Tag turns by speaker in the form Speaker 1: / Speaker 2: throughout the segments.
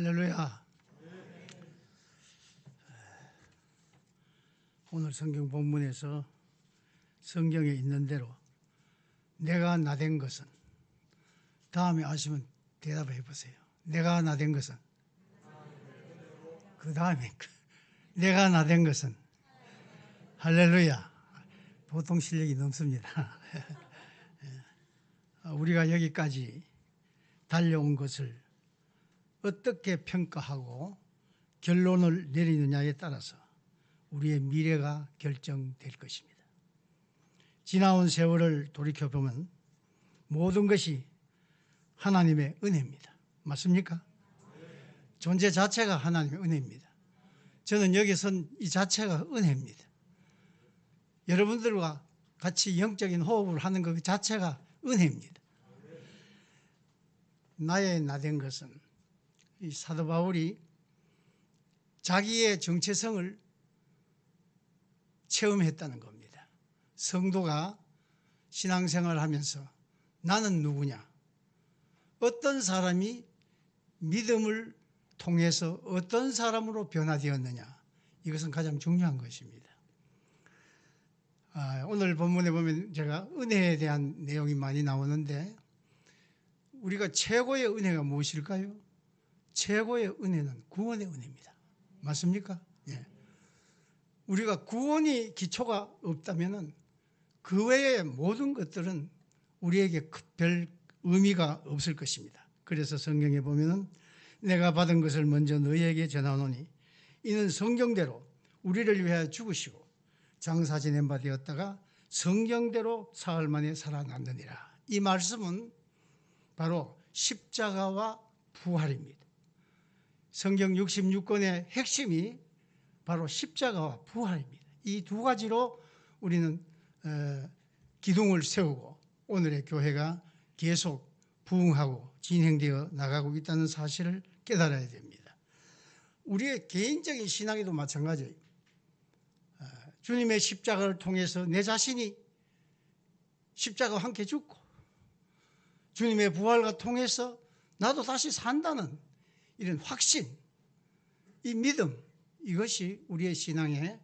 Speaker 1: 할렐루야. 오늘 성경 본문에서 성경에 있는 대로 내가 나 된 것은 다음에 아시면 대답해 보세요. 내가 나 된 것은 그 다음에 내가 나 된 것은 할렐루야. 보통 실력이 넘습니다. 우리가 여기까지 달려온 것을 어떻게 평가하고 결론을 내리느냐에 따라서 우리의 미래가 결정될 것입니다. 지나온 세월을 돌이켜보면 모든 것이 하나님의 은혜입니다. 맞습니까? 존재 자체가 하나님의 은혜입니다. 저는 여기 선 이 자체가 은혜입니다. 여러분들과 같이 영적인 호흡을 하는 것 자체가 은혜입니다. 나의 나된 것은 이 사도 바울이 자기의 정체성을 체험했다는 겁니다. 성도가 신앙생활을 하면서 나는 누구냐? 어떤 사람이 믿음을 통해서 어떤 사람으로 변화되었느냐? 이것은 가장 중요한 것입니다. 아, 오늘 본문에 보면 제가 은혜에 대한 내용이 많이 나오는데 우리가 최고의 은혜가 무엇일까요? 최고의 은혜는 구원의 은혜입니다. 맞습니까? 예. 우리가 구원이 기초가 없다면은 그 외의 모든 것들은 우리에게 별 의미가 없을 것입니다. 그래서 성경에 보면은 내가 받은 것을 먼저 너희에게 전하노니 이는 성경대로 우리를 위하여 죽으시고 장사 지낸 바 되었다가 성경대로 사흘 만에 살아났느니라. 이 말씀은 바로 십자가와 부활입니다. 성경 66권의 핵심이 바로 십자가와 부활입니다. 이 두 가지로 우리는 어, 기둥을 세우고 오늘의 교회가 계속 부흥하고 진행되어 나가고 있다는 사실을 깨달아야 됩니다. 우리의 개인적인 신앙에도 마찬가지예요. 어, 주님의 십자가를 통해서 내 자신이 십자가와 함께 죽고 주님의 부활과 통해서 나도 다시 산다는 이런 확신, 이 믿음, 이것이 우리의 신앙에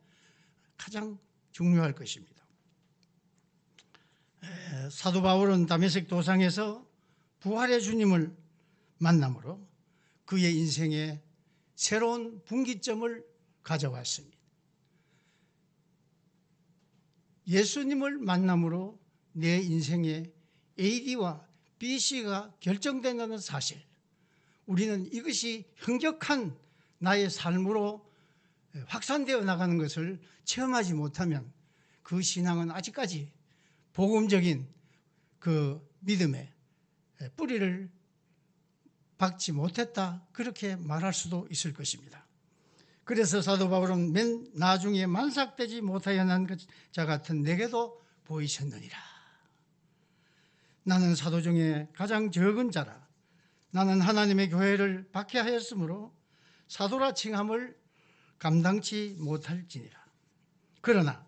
Speaker 1: 가장 중요할 것입니다. 사도 바울은 다메섹 도상에서 부활의 주님을 만남으로 그의 인생에 새로운 분기점을 가져왔습니다. 예수님을 만남으로 내 인생의 AD와 BC가 결정된다는 사실, 우리는 이것이 흥격한 나의 삶으로 확산되어 나가는 것을 체험하지 못하면 그 신앙은 아직까지 복음적인 그 믿음의 뿌리를 박지 못했다. 그렇게 말할 수도 있을 것입니다. 그래서 사도 바울은 맨 나중에 만삭되지 못하여 난 자 같은 내게도 보이셨느니라. 나는 사도 중에 가장 적은 자라. 나는 하나님의 교회를 박해하였으므로 사도라 칭함을 감당치 못할지니라. 그러나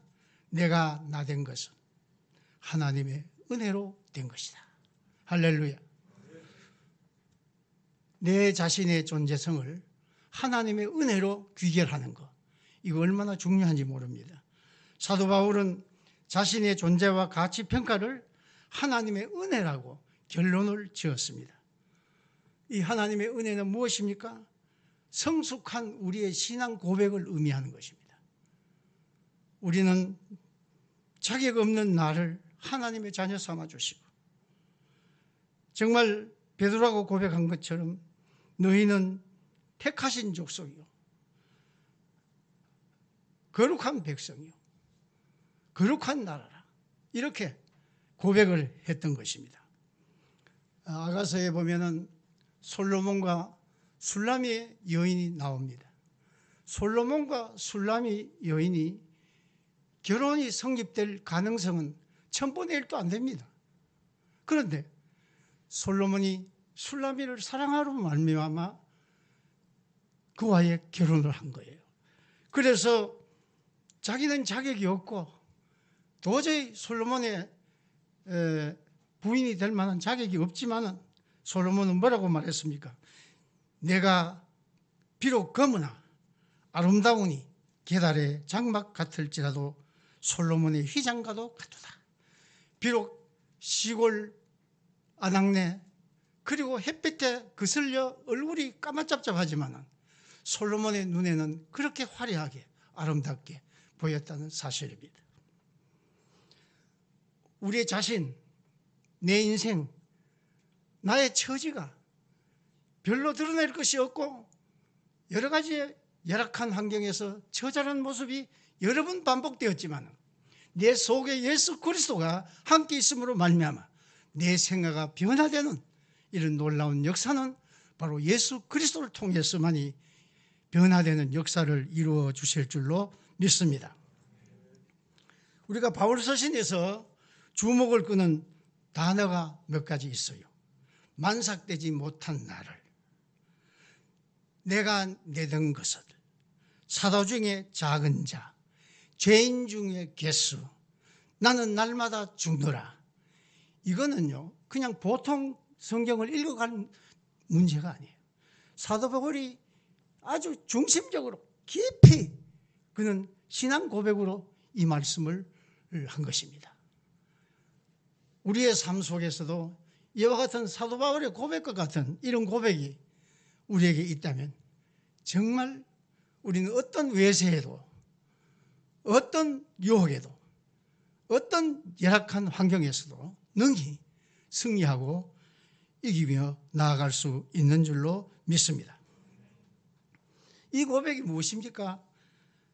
Speaker 1: 내가 나 된 것은 하나님의 은혜로 된 것이다. 할렐루야. 내 자신의 존재성을 하나님의 은혜로 귀결하는 것. 이거 얼마나 중요한지 모릅니다. 사도 바울은 자신의 존재와 가치 평가를 하나님의 은혜라고 결론을 지었습니다. 이 하나님의 은혜는 무엇입니까? 성숙한 우리의 신앙 고백을 의미하는 것입니다. 우리는 자격 없는 나를 하나님의 자녀 삼아 주시고 정말 베드로라고 고백한 것처럼 너희는 택하신 족속이요 거룩한 백성이요 거룩한 나라라 이렇게 고백을 했던 것입니다. 아가서에 보면은 솔로몬과 술라미의 여인이 나옵니다. 솔로몬과 술라미 여인이 결혼이 성립될 가능성은 천분의 일도 안 됩니다. 그런데 솔로몬이 술라미를 사랑하러 말미암아 그와의 결혼을 한 거예요. 그래서 자기는 자격이 없고 도저히 솔로몬의 부인이 될 만한 자격이 없지만은 솔로몬은 뭐라고 말했습니까? 내가 비록 검으나 아름다우니 계달의 장막 같을지라도 솔로몬의 휘장과도 같도다. 비록 시골 아낙네 그리고 햇빛에 그슬려 얼굴이 까만짭짭하지만 솔로몬의 눈에는 그렇게 화려하게 아름답게 보였다는 사실입니다. 우리의 자신, 내 인생, 나의 처지가 별로 드러낼 것이 없고 여러 가지 열악한 환경에서 처절한 모습이 여러 번 반복되었지만 내 속에 예수 그리스도가 함께 있음으로 말미암아 내 생애가 변화되는 이런 놀라운 역사는 바로 예수 그리스도를 통해서만이 변화되는 역사를 이루어 주실 줄로 믿습니다. 우리가 바울 서신에서 주목을 끄는 단어가 몇 가지 있어요. 만삭되지 못한 나를, 내가 내던 것을, 사도 중에 작은 자, 죄인 중에 개수, 나는 날마다 죽노라. 이거는요, 그냥 보통 성경을 읽어가는 문제가 아니에요. 사도 바울이 아주 중심적으로 깊이 그는 신앙 고백으로 이 말씀을 한 것입니다. 우리의 삶 속에서도 이와 같은 사도 바울의 고백과 같은 이런 고백이 우리에게 있다면 정말 우리는 어떤 외세에도 어떤 유혹에도 어떤 열악한 환경에서도 능히 승리하고 이기며 나아갈 수 있는 줄로 믿습니다. 이 고백이 무엇입니까?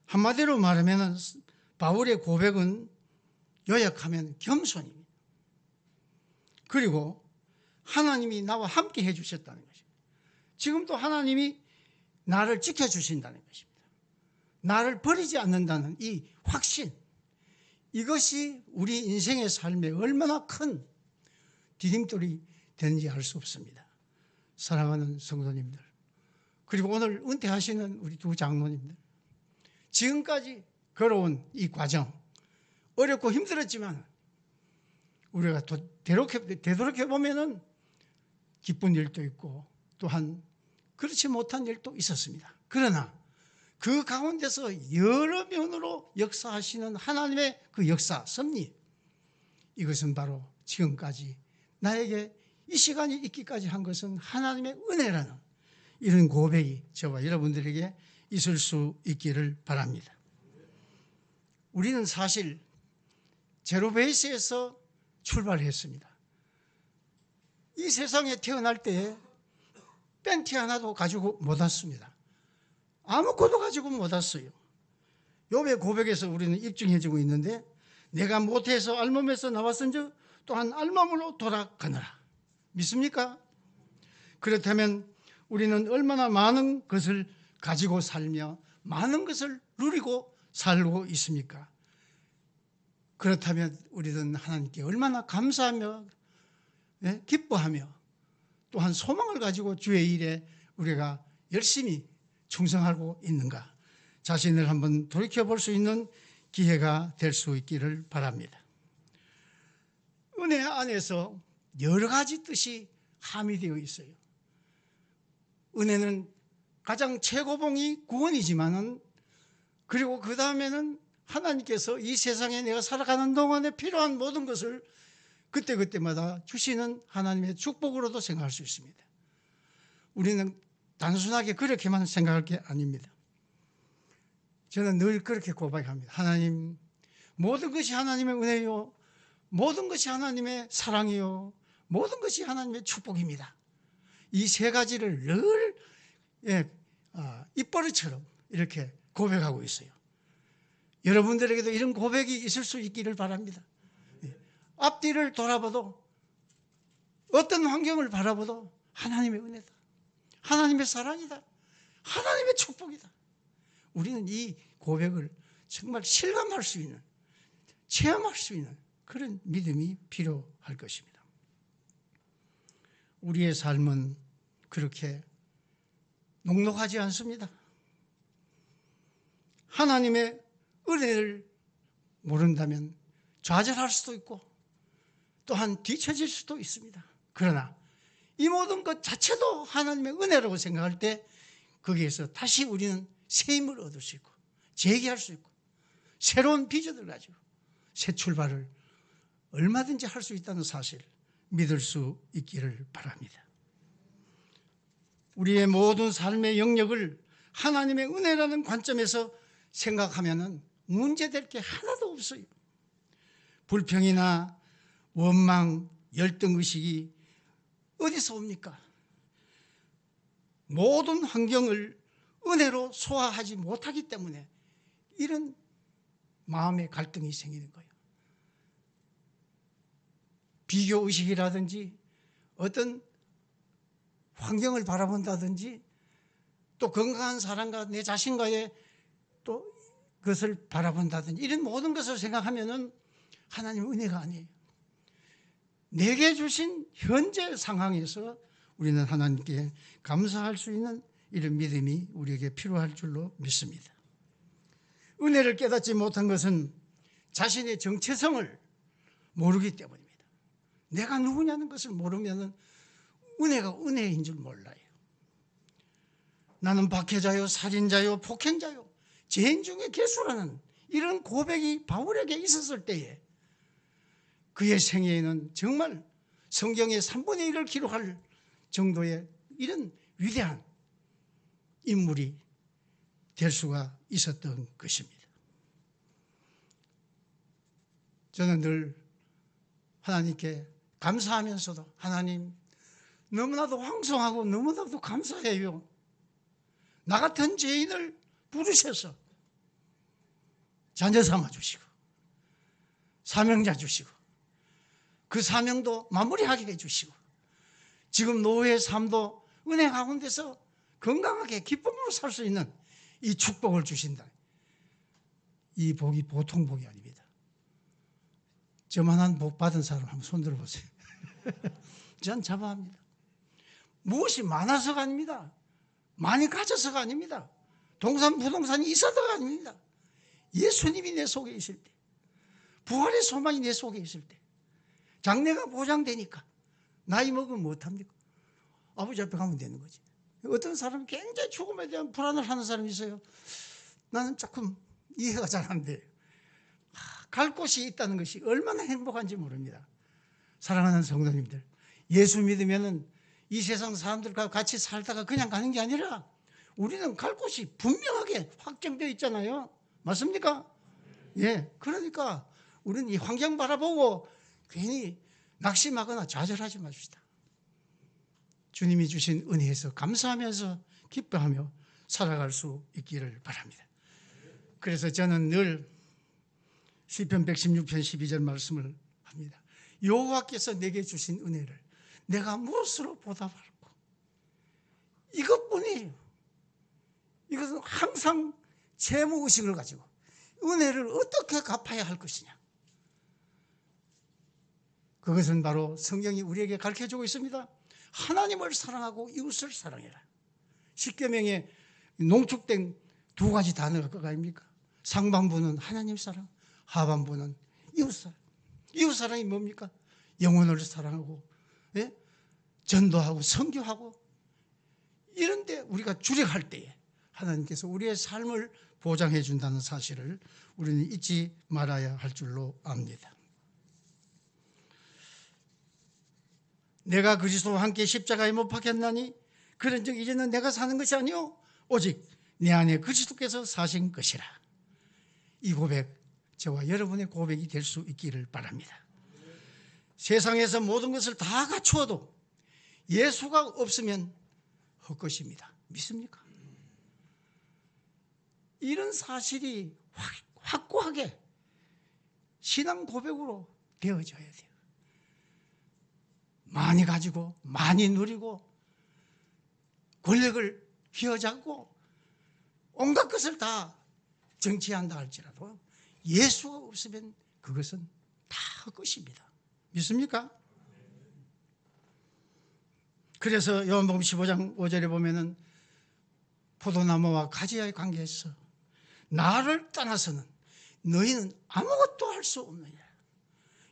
Speaker 1: 한마디로 말하면 바울의 고백은 요약하면 겸손입니다. 그리고 하나님이 나와 함께 해주셨다는 것입니다. 지금도 하나님이 나를 지켜주신다는 것입니다. 나를 버리지 않는다는 이 확신. 이것이 우리 인생의 삶에 얼마나 큰 디딤돌이 되는지 알 수 없습니다. 사랑하는 성도님들. 그리고 오늘 은퇴하시는 우리 두 장로님들. 지금까지 걸어온 이 과정. 어렵고 힘들었지만 우리가 되돌이켜, 되돌이켜 보면은 기쁜 일도 있고 또한 그렇지 못한 일도 있었습니다. 그러나 그 가운데서 여러 면으로 역사하시는 하나님의 그 역사, 섭리. 이것은 바로 지금까지 나에게 이 시간이 있기까지 한 것은 하나님의 은혜라는 이런 고백이 저와 여러분들에게 있을 수 있기를 바랍니다. 우리는 사실 제로베이스에서 출발했습니다. 이 세상에 태어날 때 팬티 하나도 가지고 못 왔습니다. 아무것도 가지고 못 왔어요. 요배 고백에서 우리는 입증해주고 있는데 내가 못해서 알몸에서 나왔은즉 또한 알몸으로 돌아가느라. 믿습니까? 그렇다면 우리는 얼마나 많은 것을 가지고 살며 많은 것을 누리고 살고 있습니까? 그렇다면 우리는 하나님께 얼마나 감사하며 예? 기뻐하며 또한 소망을 가지고 주의 일에 우리가 열심히 충성하고 있는가 자신을 한번 돌이켜 볼 수 있는 기회가 될 수 있기를 바랍니다. 은혜 안에서 여러 가지 뜻이 함의되어 있어요. 은혜는 가장 최고봉이 구원이지만은 그리고 그 다음에는 하나님께서 이 세상에 내가 살아가는 동안에 필요한 모든 것을 그때그때마다 주시는 하나님의 축복으로도 생각할 수 있습니다. 우리는 단순하게 그렇게만 생각할 게 아닙니다. 저는 늘 그렇게 고백합니다. 하나님, 모든 것이 하나님의 은혜요. 모든 것이 하나님의 사랑이요. 모든 것이 하나님의 축복입니다. 이 세 가지를 늘 예, 아, 입버릇처럼 이렇게 고백하고 있어요. 여러분들에게도 이런 고백이 있을 수 있기를 바랍니다. 예. 앞뒤를 돌아봐도 어떤 환경을 바라봐도 하나님의 은혜다. 하나님의 사랑이다. 하나님의 축복이다. 우리는 이 고백을 정말 실감할 수 있는, 체험할 수 있는 그런 믿음이 필요할 것입니다. 우리의 삶은 그렇게 녹록하지 않습니다. 하나님의 은혜를 모른다면 좌절할 수도 있고 또한 뒤처질 수도 있습니다. 그러나 이 모든 것 자체도 하나님의 은혜라고 생각할 때 거기에서 다시 우리는 새 힘을 얻을 수 있고 재기할 수 있고 새로운 비전을 가지고 새 출발을 얼마든지 할 수 있다는 사실 믿을 수 있기를 바랍니다. 우리의 모든 삶의 영역을 하나님의 은혜라는 관점에서 생각하면은 문제될 게 하나도 없어요. 불평이나 원망, 열등 의식이 어디서 옵니까? 모든 환경을 은혜로 소화하지 못하기 때문에 이런 마음의 갈등이 생기는 거예요. 비교 의식이라든지 어떤 환경을 바라본다든지 또 건강한 사람과 내 자신과의 또 그것을 바라본다든지 이런 모든 것을 생각하면은 하나님 은혜가 아니에요. 내게 주신 현재 상황에서 우리는 하나님께 감사할 수 있는 이런 믿음이 우리에게 필요할 줄로 믿습니다. 은혜를 깨닫지 못한 것은 자신의 정체성을 모르기 때문입니다. 내가 누구냐는 것을 모르면 은혜가 은혜인 줄 몰라요. 나는 박해자요, 살인자요, 폭행자요, 죄인 중에 개수라는 이런 고백이 바울에게 있었을 때에 그의 생애에는 정말 성경의 3분의 1을 기록할 정도의 이런 위대한 인물이 될 수가 있었던 것입니다. 저는 늘 하나님께 감사하면서도 하나님 너무나도 황송하고 너무나도 감사해요. 나 같은 죄인을 부르셔서 자녀 삼아 주시고 사명자 주시고 그 사명도 마무리하게 해주시고 지금 노후의 삶도 은혜 가운데서 건강하게 기쁨으로 살 수 있는 이 축복을 주신다. 이 복이 보통 복이 아닙니다. 저만한 복 받은 사람 한번 손 들어 보세요. 전 자부합니다. 무엇이 많아서가 아닙니다. 많이 가져서가 아닙니다. 동산 부동산이 있어서가 아닙니다. 예수님이 내 속에 있을 때, 부활의 소망이 내 속에 있을 때, 장래가 보장되니까 나이 먹으면 못합니까? 아버지 앞에 가면 되는 거지. 어떤 사람은 굉장히 죽음에 대한 불안을 하는 사람이 있어요. 나는 조금 이해가 잘 안 돼요. 갈 곳이 있다는 것이 얼마나 행복한지 모릅니다. 사랑하는 성도님들, 예수 믿으면은 이 세상 사람들과 같이 살다가 그냥 가는 게 아니라 우리는 갈 곳이 분명하게 확정되어 있잖아요. 맞습니까? 예. 그러니까 우리는 이 환경 바라보고 괜히 낙심하거나 좌절하지 맙시다. 주님이 주신 은혜에서 감사하면서 기뻐하며 살아갈 수 있기를 바랍니다. 그래서 저는 늘 시편 116편 12절 말씀을 합니다. 여호와께서 내게 주신 은혜를 내가 무엇으로 보답할까? 이것뿐이에요. 이것은 항상 재무 의식을 가지고 은혜를 어떻게 갚아야 할 것이냐. 그것은 바로 성경이 우리에게 가르쳐 주고 있습니다. 하나님을 사랑하고 이웃을 사랑해라. 십계명에 농축된 두 가지 단어가 그거 아닙니까? 상반부는 하나님 사랑, 하반부는 이웃 사랑. 이웃 사랑이 뭡니까? 영혼을 사랑하고 예? 전도하고 선교하고 이런데 우리가 주력할 때에 하나님께서 우리의 삶을 보장해 준다는 사실을 우리는 잊지 말아야 할 줄로 압니다. 내가 그리스도와 함께 십자가에 못 박혔나니 그런즉 이제는 내가 사는 것이 아니요 오직 내 안에 그리스도께서 사신 것이라. 이 고백 저와 여러분의 고백이 될 수 있기를 바랍니다. 세상에서 모든 것을 다 갖추어도 예수가 없으면 헛것입니다. 믿습니까? 이런 사실이 확고하게 신앙 고백으로 되어져야 돼요. 많이 가지고 많이 누리고 권력을 휘어잡고 온갖 것을 다 정치한다 할지라도 예수가 없으면 그것은 다 헛것입니다. 믿습니까? 그래서 요한복음 15장 5절에 보면은 포도나무와 가지와의 관계에서 나를 떠나서는 너희는 아무것도 할 수 없느냐.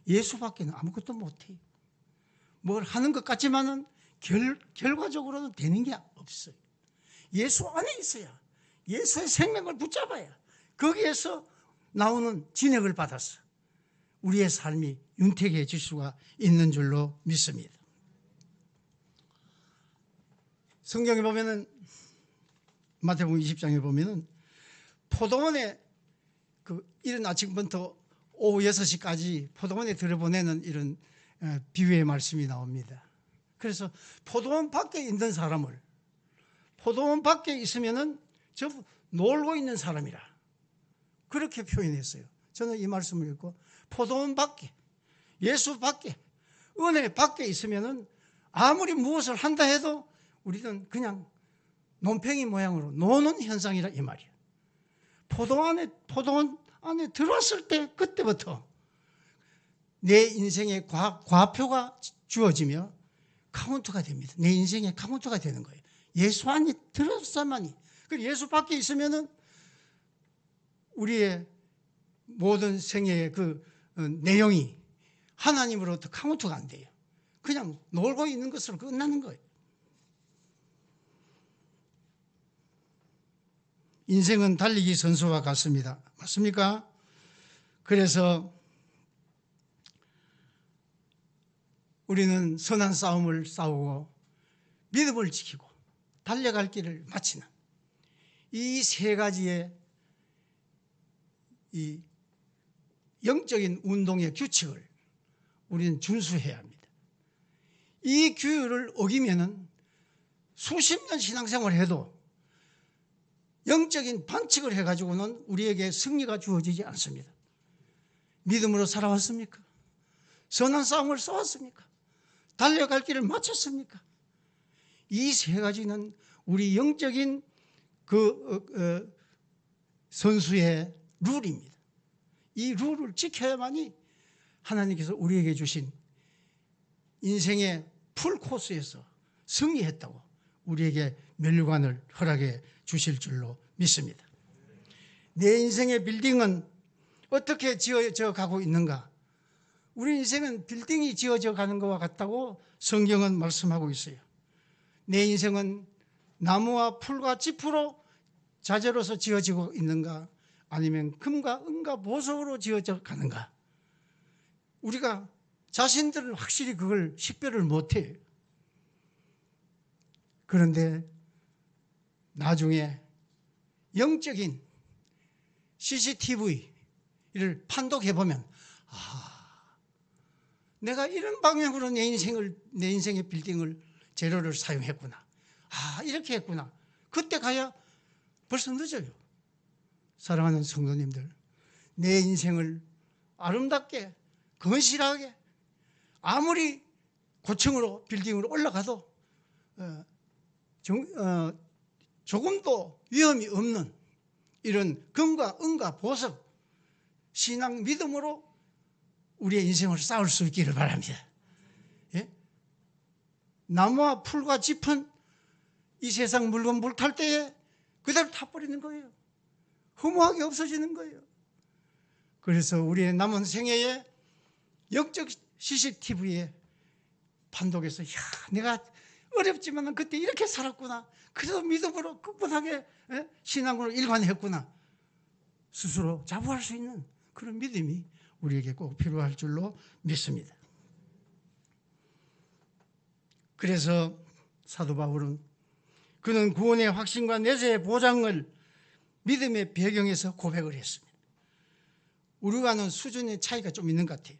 Speaker 1: 예수밖에는 아무것도 못해요. 뭘 하는 것 같지만은 결, 결과적으로는 되는 게 없어요. 예수 안에 있어야 예수의 생명을 붙잡아야 거기에서 나오는 진액을 받아서 우리의 삶이 윤택해질 수가 있는 줄로 믿습니다. 성경에 보면은 마태복음 20장에 보면은 포도원에 그 이른 아침부터 오후 6시까지 포도원에 들여보내는 이런 어, 비유의 말씀이 나옵니다. 그래서 포도원 밖에 있는 사람을 포도원 밖에 있으면은 저 놀고 있는 사람이라 그렇게 표현했어요. 저는 이 말씀을 읽고 포도원 밖에 예수 밖에 은혜 밖에 있으면은 아무리 무엇을 한다 해도 우리는 그냥 논팽이 모양으로 노는 현상이라 이 말이야. 포도 안에 포도원 안에 들어왔을 때 그때부터 내 인생의 과, 과표가 주어지며 카운트가 됩니다. 내 인생의 카운트가 되는 거예요. 예수 안에 들었어만이. 그 예수 밖에 있으면은 우리의 모든 생애의 그 어, 내용이 하나님으로부터 카운트가 안 돼요. 그냥 놀고 있는 것으로 끝나는 거예요. 인생은 달리기 선수와 같습니다. 맞습니까? 그래서 우리는 선한 싸움을 싸우고 믿음을 지키고 달려갈 길을 마치는 이 세 가지의 이 영적인 운동의 규칙을 우리는 준수해야 합니다. 이 규율을 어기면은 수십 년 신앙생활을 해도 영적인 반칙을 해가지고는 우리에게 승리가 주어지지 않습니다. 믿음으로 살아왔습니까? 선한 싸움을 싸웠습니까? 달려갈 길을 마쳤습니까? 이 세 가지는 우리 영적인 그 어, 어, 선수의 룰입니다. 이 룰을 지켜야만이 하나님께서 우리에게 주신 인생의 풀 코스에서 승리했다고 우리에게 멸관을 허락해 주실 줄로 믿습니다. 내 인생의 빌딩은 어떻게 지어져 가고 있는가? 우리 인생은 빌딩이 지어져 가는 것과 같다고 성경은 말씀하고 있어요. 내 인생은 나무와 풀과 지푸로 자재로서 지어지고 있는가? 아니면 금과 은과 보석으로 지어져 가는가? 우리가 자신들은 확실히 그걸 식별을 못해요. 그런데 나중에 영적인 CCTV를 판독해 보면 아, 내가 이런 방향으로 내 인생을 내 인생의 빌딩을 재료를 사용했구나. 아, 이렇게 했구나. 그때 가야 벌써 늦어요. 사랑하는 성도님들, 내 인생을 아름답게 건실하게 아무리 고층으로 빌딩으로 올라가도 어, 정, 어, 조금도 위험이 없는 이런 금과 은과 보석 신앙 믿음으로 우리의 인생을 쌓을 수 있기를 바랍니다. 예? 나무와 풀과 짚은 이 세상 물건 물탈 때에 그대로 타 버리는 거예요. 허무하게 없어지는 거예요. 그래서 우리의 남은 생애에 영적 CCTV에 판독해서 야 내가 어렵지만 그때 이렇게 살았구나. 그래도 믿음으로 굳건하게 예? 신앙으로 일관했구나. 스스로 자부할 수 있는 그런 믿음이 우리에게 꼭 필요할 줄로 믿습니다. 그래서 사도 바울은 그는 구원의 확신과 내세의 보장을 믿음의 배경에서 고백을 했습니다. 우리와는 수준의 차이가 좀 있는 것 같아요.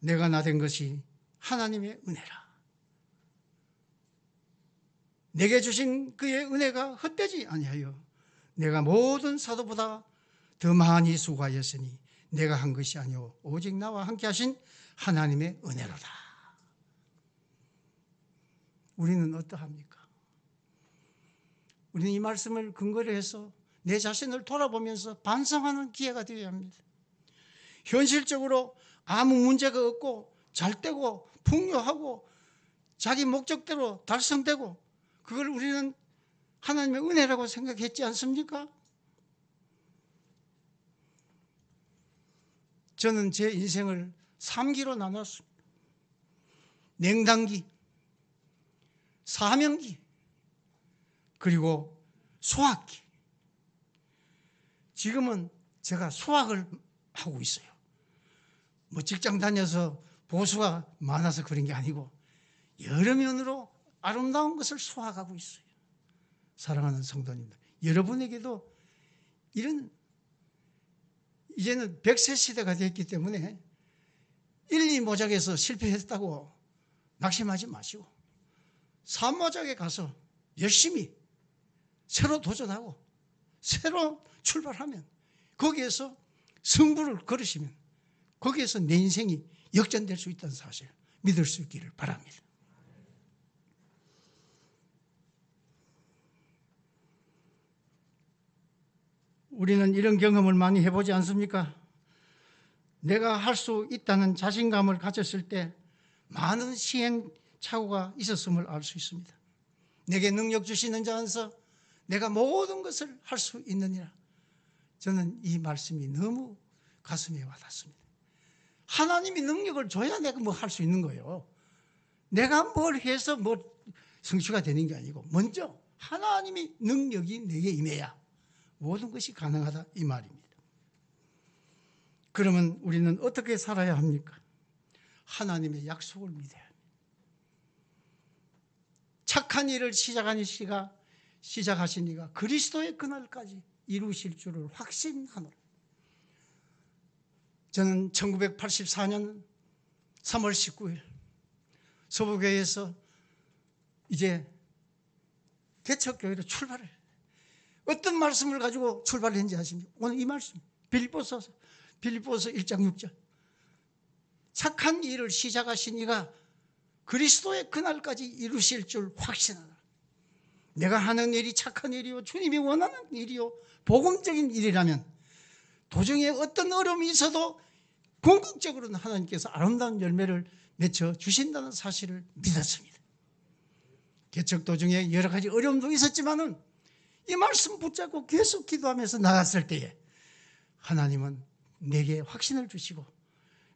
Speaker 1: 내가 나 된 것이 하나님의 은혜라. 내게 주신 그의 은혜가 헛되지 아니하여 내가 모든 사도보다 더 많이 수고하였으니 내가 한 것이 아니오 오직 나와 함께 하신 하나님의 은혜로다. 우리는 어떠합니까? 우리는 이 말씀을 근거로 해서 내 자신을 돌아보면서 반성하는 기회가 되어야 합니다. 현실적으로 아무 문제가 없고 잘 되고 풍요하고 자기 목적대로 달성되고 그걸 우리는 하나님의 은혜라고 생각했지 않습니까? 저는 제 인생을 3기로 나눴습니다. 냉당기, 사명기, 그리고 수학기. 지금은 제가 수학을 하고 있어요. 뭐 직장 다녀서 보수가 많아서 그런 게 아니고 여러 면으로 아름다운 것을 수학하고 있어요. 사랑하는 성도님들, 여러분에게도 이런 이제는 100세 시대가 됐기 때문에 1, 2 모작에서 실패했다고 낙심하지 마시고 3 모작에 가서 열심히 새로 도전하고 새로 출발하면 거기에서 승부를 걸으시면 거기에서 내 인생이 역전될 수 있다는 사실 믿을 수 있기를 바랍니다. 우리는 이런 경험을 많이 해보지 않습니까? 내가 할 수 있다는 자신감을 가졌을 때 많은 시행착오가 있었음을 알 수 있습니다. 내게 능력 주시는 자 안서 내가 모든 것을 할 수 있느니라. 저는 이 말씀이 너무 가슴에 와닿습니다. 하나님이 능력을 줘야 내가 뭐 할 수 있는 거예요. 내가 뭘 해서 뭐 성취가 되는 게 아니고 먼저 하나님이 능력이 내게 임해야 모든 것이 가능하다 이 말입니다. 그러면 우리는 어떻게 살아야 합니까? 하나님의 약속을 믿어야 합니다. 착한 일을 시작하니 시가 시작하시니가 그리스도의 그날까지 이루실 줄을 확신하노라. 저는 1984년 3월 19일 서부교회에서 이제 개척교회로 출발을 어떤 말씀을 가지고 출발했는지 아십니까? 오늘 이 말씀 빌보서 빌보서 1장 6절 착한 일을 시작하신 이가 그리스도의 그날까지 이루실 줄 확신하라. 내가 하는 일이 착한 일이요 주님이 원하는 일이요 복음적인 일이라면 도중에 어떤 어려움이 있어도 궁극적으로는 하나님께서 아름다운 열매를 맺혀 주신다는 사실을 믿었습니다. 개척 도중에 여러 가지 어려움도 있었지만은 이 말씀 붙잡고 계속 기도하면서 나갔을 때에 하나님은 내게 확신을 주시고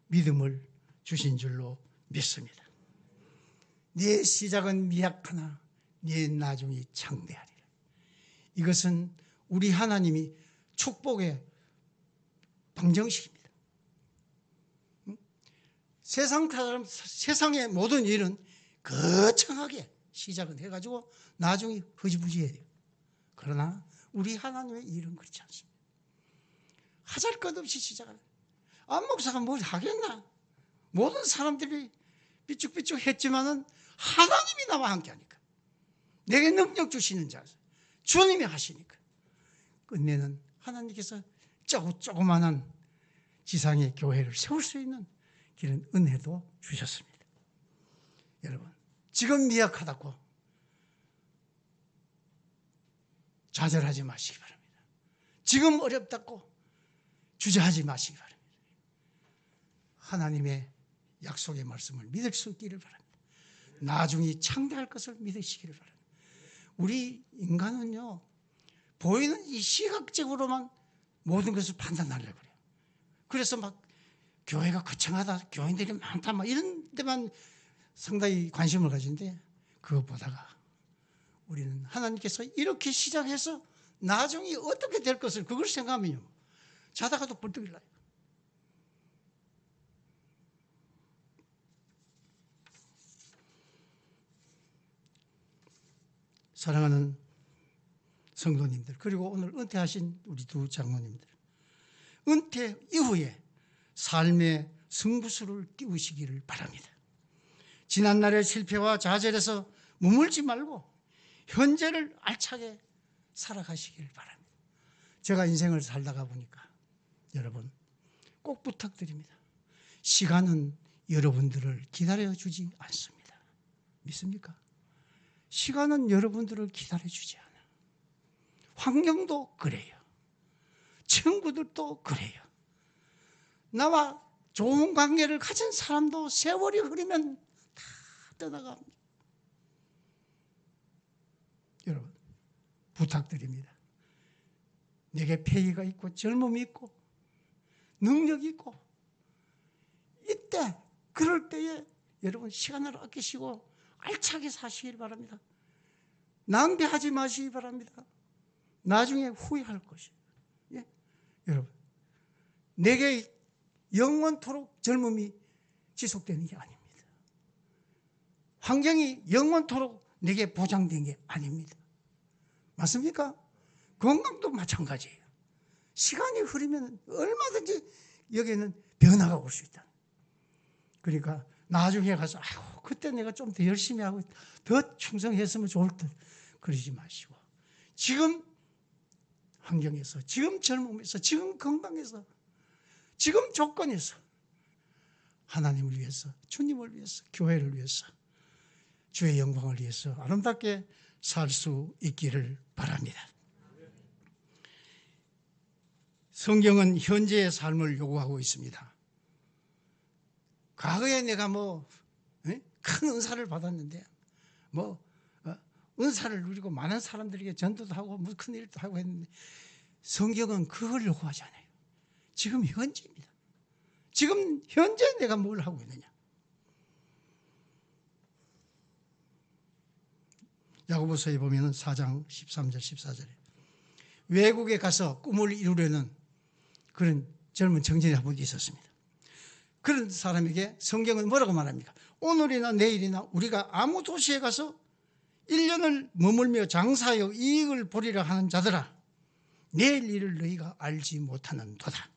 Speaker 1: 믿음을 주신 줄로 믿습니다. 네 시작은 미약하나 네 나중이 창대하리라. 이것은 우리 하나님이 축복의 방정식입니다. 세상 사람, 세상의 모든 일은 거창하게 시작은 해가지고 나중에 흐지부지해요. 그러나 우리 하나님의 일은 그렇지 않습니다. 하잘 것 없이 시작하는. 안 목사가 뭘 하겠나? 모든 사람들이 삐죽삐죽 했지만은 하나님이 나와 함께 하니까. 내게 능력 주시는 자. 주님이 하시니까. 끝내는 하나님께서 조금, 조그만한 지상의 교회를 세울 수 있는 그런 은혜도 주셨습니다. 여러분, 지금 미약하다고 좌절하지 마시기 바랍니다. 지금 어렵다고 주저하지 마시기 바랍니다. 하나님의 약속의 말씀을 믿을 수 있기를 바랍니다. 나중에 창대할 것을 믿으시기를 바랍니다. 우리 인간은요, 보이는 이 시각적으로만 모든 것을 판단하려고 그래요. 그래서 막 교회가 거창하다, 교인들이 많다, 막 이런 데만 상당히 관심을 가지는데 그것보다가 우리는 하나님께서 이렇게 시작해서 나중에 어떻게 될 것을 그걸 생각하면요. 자다가도 벌떡 일어나요. 사랑하는 성도님들 그리고 오늘 은퇴하신 우리 두 장로님들 은퇴 이후에 삶의 승부수를 띄우시기를 바랍니다. 지난날의 실패와 좌절에서 머물지 말고 현재를 알차게 살아가시길 바랍니다. 제가 인생을 살다가 보니까 여러분 꼭 부탁드립니다. 시간은 여러분들을 기다려주지 않습니다. 믿습니까? 시간은 여러분들을 기다려주지 않아. 환경도 그래요. 친구들도 그래요. 나와 좋은 관계를 가진 사람도 세월이 흐르면 다 떠나갑니다. 여러분, 부탁드립니다. 내게 폐의가 있고 젊음이 있고 능력이 있고 이때 그럴 때에 여러분 시간을 아끼시고 알차게 사시길 바랍니다. 낭비하지 마시기 바랍니다. 나중에 후회할 것이에요. 예? 여러분, 내게 영원토록 젊음이 지속되는 게 아닙니다. 환경이 영원토록 내게 보장된 게 아닙니다. 맞습니까? 건강도 마찬가지예요. 시간이 흐르면 얼마든지 여기에는 변화가 올 수 있다. 그러니까 나중에 가서 아이고 그때 내가 좀 더 열심히 하고 더 충성했으면 좋을 듯 그러지 마시고 지금 환경에서 지금 젊음에서 지금 건강에서 지금 조건에서 하나님을 위해서 주님을 위해서 교회를 위해서 주의 영광을 위해서 아름답게 살 수 있기를 바랍니다. 성경은 현재의 삶을 요구하고 있습니다. 과거에 내가 뭐 큰 은사를 받았는데 뭐 어, 은사를 누리고 많은 사람들에게 전도도 하고 무슨 큰 일도 하고 했는데 성경은 그걸 요구하지 않아요. 지금 현재입니다. 지금 현재 내가 뭘 하고 있느냐. 야고보서에 보면은 4장 13절 14절에 외국에 가서 꿈을 이루려는 그런 젊은 청년이 한분 있었습니다. 그런 사람에게 성경은 뭐라고 말합니까? 오늘이나 내일이나 우리가 아무 도시에 가서 1년을 머물며 장사하여 이익을 보리라 하는 자들아 내일 일을 너희가 알지 못하는 도다.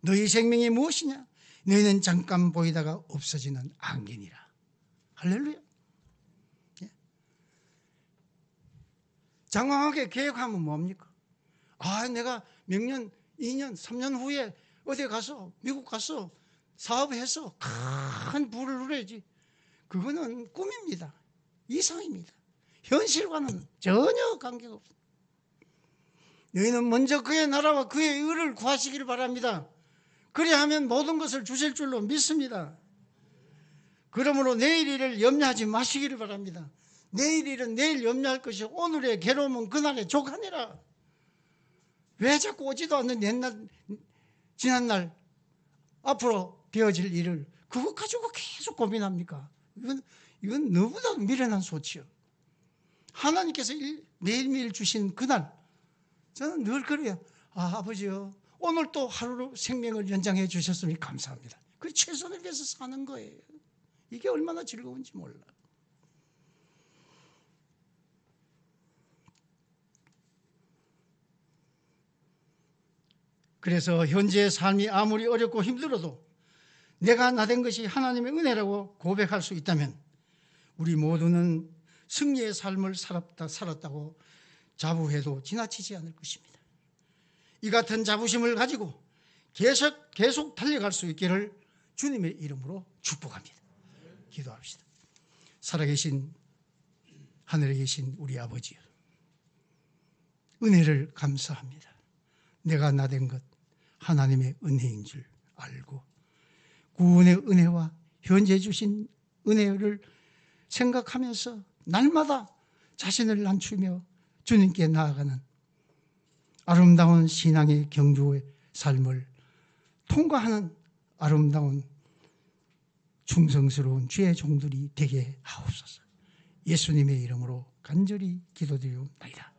Speaker 1: 너희 생명이 무엇이냐? 너희는 잠깐 보이다가 없어지는 안개니라. 할렐루야. 예. 장황하게 계획하면 뭡니까? 아, 내가 몇 년, 2년, 3년 후에 어디 가서, 미국 가서 사업해서 큰 부를 누려야지. 그거는 꿈입니다. 이상입니다. 현실과는 전혀 관계가 없습니다. 너희는 먼저 그의 나라와 그의 의를 구하시기를 바랍니다. 그리하면 모든 것을 주실 줄로 믿습니다. 그러므로 내일 일을 염려하지 마시기를 바랍니다. 내일 일은 내일 염려할 것이 오늘의 괴로움은 그날의 족하니라. 왜 자꾸 오지도 않는 옛날 지난날 앞으로 되어질 일을 그것 가지고 계속 고민합니까? 이건 이건 너무나 미련한 소치요. 하나님께서 일, 매일매일 주신 그날 저는 늘 그래요. 아, 아버지요. 오늘 또 하루 생명을 연장해 주셨으니 감사합니다. 그 최선을 위해서 사는 거예요. 이게 얼마나 즐거운지 몰라. 그래서 현재의 삶이 아무리 어렵고 힘들어도 내가 나된 것이 하나님의 은혜라고 고백할 수 있다면 우리 모두는 승리의 삶을 살았다, 살았다고 자부해도 지나치지 않을 것입니다. 이 같은 자부심을 가지고 계속, 계속 달려갈 수 있기를 주님의 이름으로 축복합니다. 기도합시다. 살아계신 하늘에 계신 우리 아버지요. 은혜를 감사합니다. 내가 나된 것 하나님의 은혜인 줄 알고 구원의 은혜와 현재 주신 은혜를 생각하면서 날마다 자신을 낮추며 주님께 나아가는 아름다운 신앙의 경주의 삶을 통과하는 아름다운 충성스러운 주의 종들이 되게 하옵소서. 예수님의 이름으로 간절히 기도드리옵나이다.